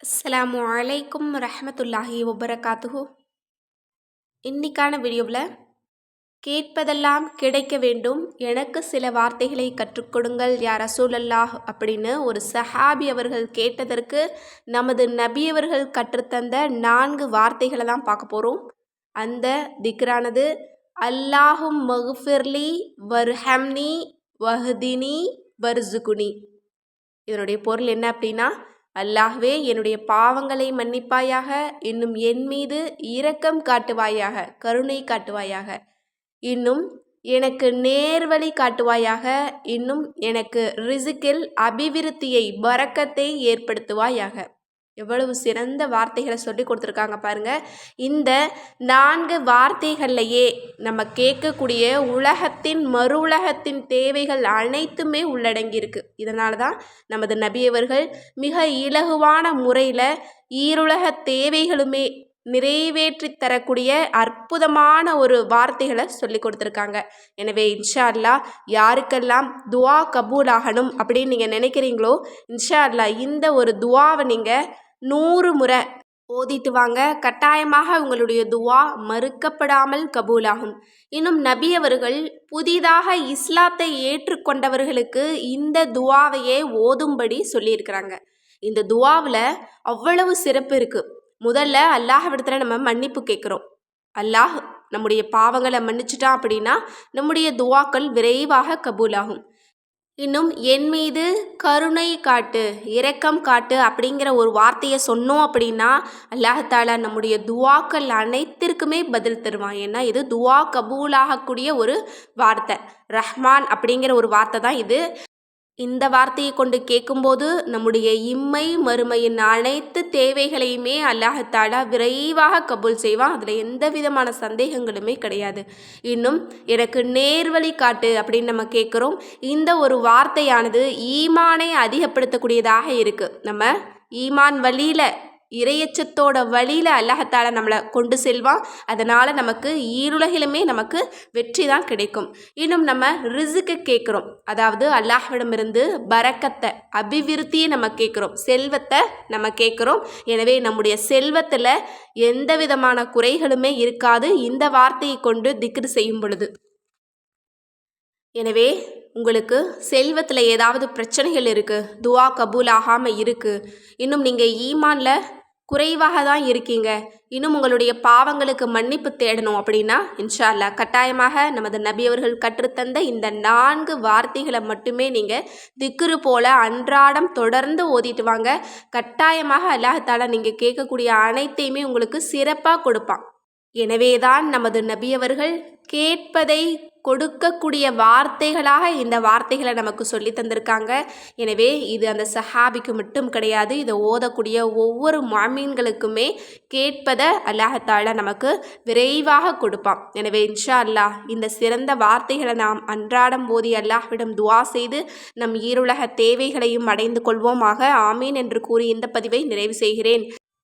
அஸ்லாம் வலைக்கும் ரஹமத்துல்லாஹி வபரகாத்துஹு இன்னைக்கான வீடியோவில் கேட்பதெல்லாம் கிடைக்க வேண்டும். எனக்கு சில வார்த்தைகளை கற்றுக் கொடுங்கள் யார் அசூலல்லாஹ் அப்படின்னு ஒரு சஹாபி அவர்கள் கேட்டதற்கு நமது நபி அவர்கள் கற்றுத்தந்த நான்கு வார்த்தைகளை தான் பார்க்க போகிறோம் அந்த திக்ரானது அல்லாஹும் மகுஃபிர்லி வர்ஹம்னி வஹ்தினி வர்சுகுனி இதனுடைய பொருள் என்ன அப்படின்னா அல்லாஹ்வே என்னுடைய பாவங்களை மன்னிப்பாயாக இன்னும் என் மீது இரக்கம் காட்டுவாயாக கருணை காட்டுவாயாக இன்னும் எனக்கு நேர்வழி காட்டுவாயாக இன்னும் எனக்கு ரிசுக்கில் அபிவிருத்தியை பறக்கத்தை ஏற்படுத்துவாயாக. எவ்வளவு சிறந்த வார்த்தைகளை சொல்லி கொடுத்துருக்காங்க பாருங்க. இந்த நான்கு வார்த்தைகள்லையே நம்ம கேட்கக்கூடிய உலகத்தின் மறு உலகத்தின் தேவைகள் அனைத்துமே உள்ளடங்கியிருக்கு. இதனால தான் நமது நபியவர்கள் மிக இலகுவான முறையில் ஈருலக தேவைகளுமே நிறைவேற்றி தரக்கூடிய அற்புதமான ஒரு வார்த்தைகளை சொல்லி கொடுத்துருக்காங்க. எனவே இன்ஷா அல்லா யாருக்கெல்லாம் துவா கபூல் ஆகணும் அப்படின்னு நீங்கள் நினைக்கிறீங்களோ இன்ஷா அல்லா இந்த ஒரு துவாவை நீங்கள் நூறு முறை ஓதிட்டு வாங்க. கட்டாயமாக உங்களுடைய துவா மறுக்கப்படாமல் கபூலாகும். இன்னும் நபி அவர்கள் புதிதாக இஸ்லாத்தை ஏற்றுக்கொண்டவர்களுக்கு இந்த துவாவையே ஓதும்படி சொல்லியிருக்கிறாங்க. இந்த துவாவில் அவ்வளவு சிறப்பு இருக்குது முதல்ல அல்லாஹ்விடத்தில் நம்ம மன்னிப்பு கேட்குறோம். அல்லாஹ் நம்முடைய பாவங்களை மன்னிச்சிட்டான் அப்படின்னா நம்முடைய துவாக்கள் விரைவாக கபூலாகும். இன்னும் என் மீது கருணை காட்டு இரக்கம் காட்டு அப்படிங்கிற ஒரு வார்த்தையை சொன்னோம் அப்படின்னா அல்லாஹாலா நம்முடைய துவாக்கள் அனைத்திற்குமே பதில் தருவான். ஏன்னா இது துவா கபூலாகக்கூடிய ஒரு வார்த்தை. ரஹ்மான் அப்படிங்கிற ஒரு வார்த்தை தான் இது. இந்த வார்த்தையை கொண்டு கேட்கும்போது நம்முடைய இம்மை மறுமையின் அனைத்து தேவைகளையுமே அல்லாஹத்தாலா விரைவாக கபூல் செய்வான். அதில் எந்த விதமான சந்தேகங்களுமே கிடையாது. இன்னும் எனக்கு நேர்வழி காட்டு அப்படின்னு நம்ம கேட்குறோம். இந்த ஒரு வார்த்தையானது ஈமானை அதிகப்படுத்தக்கூடியதாக இருக்குது நம்ம ஈமான் வழியில் இறையச்சத்தோட வழியில் அல்லாஹத்தால் நம்மளை கொண்டு செல்வான். அதனால் நமக்கு ஈருலகிலுமே நமக்கு வெற்றி தான் கிடைக்கும். இன்னும் நம்ம ரிசுக்கு கேட்குறோம். அதாவது அல்லாஹ்விடமிருந்து பறக்கத்தை அபிவிருத்தியை நம்ம கேட்குறோம். செல்வத்தை நம்ம கேட்குறோம். எனவே நம்முடைய செல்வத்தில் எந்த விதமான குறைகளுமே இருக்காது. இந்த வார்த்தையை கொண்டு திக்ரு செய்யும் பொழுது. எனவே உங்களுக்கு செல்வத்தில் ஏதாவது பிரச்சனைகள் இருக்குது துவா கபூல் ஆகாமல் இருக்குது இன்னும் நீங்கள் ஈமானில் குறைவாக தான் இருக்கீங்க. இன்னும் உங்களுடைய பாவங்களுக்கு மன்னிப்பு தேடணும் அப்படின்னா இன்ஷா அல்லா கட்டாயமாக நமது நபி அவர்கள் கற்றுத்தந்த இந்த நான்கு வார்த்தைகளை மட்டுமே நீங்கள் திக்குரு போல அன்றாடம் தொடர்ந்து ஓதிட்டு வாங்க. கட்டாயமாக அல்லாஹால நீங்கள் கேட்கக்கூடிய அனைத்தையுமே உங்களுக்கு சிறப்பாக கொடுப்பான். எனவேதான் நமது நபியவர்கள் கேட்பதை கொடுக்கக்கூடிய வார்த்தைகளாக இந்த வார்த்தைகளை நமக்கு சொல்லி தந்திருக்காங்க. எனவே இது அந்த சஹாபிக்கு மட்டும் கிடையாது இதை ஓதக்கூடிய ஒவ்வொரு மாமீன்களுக்குமே கேட்பதை அல்லாஹத்தால நமக்கு விரைவாக கொடுப்பான். எனவே இன்ஷா அல்லாஹ் இந்த சிறந்த வார்த்தைகளை நாம் அன்றாடம் போதி அல்லாஹ்விடம் துவா செய்து நம் ஈருலக தேவைகளையும் அடைந்து கொள்வோமாக. ஆமீன் என்று கூறி இந்த பதிவை நிறைவு செய்கிறேன்.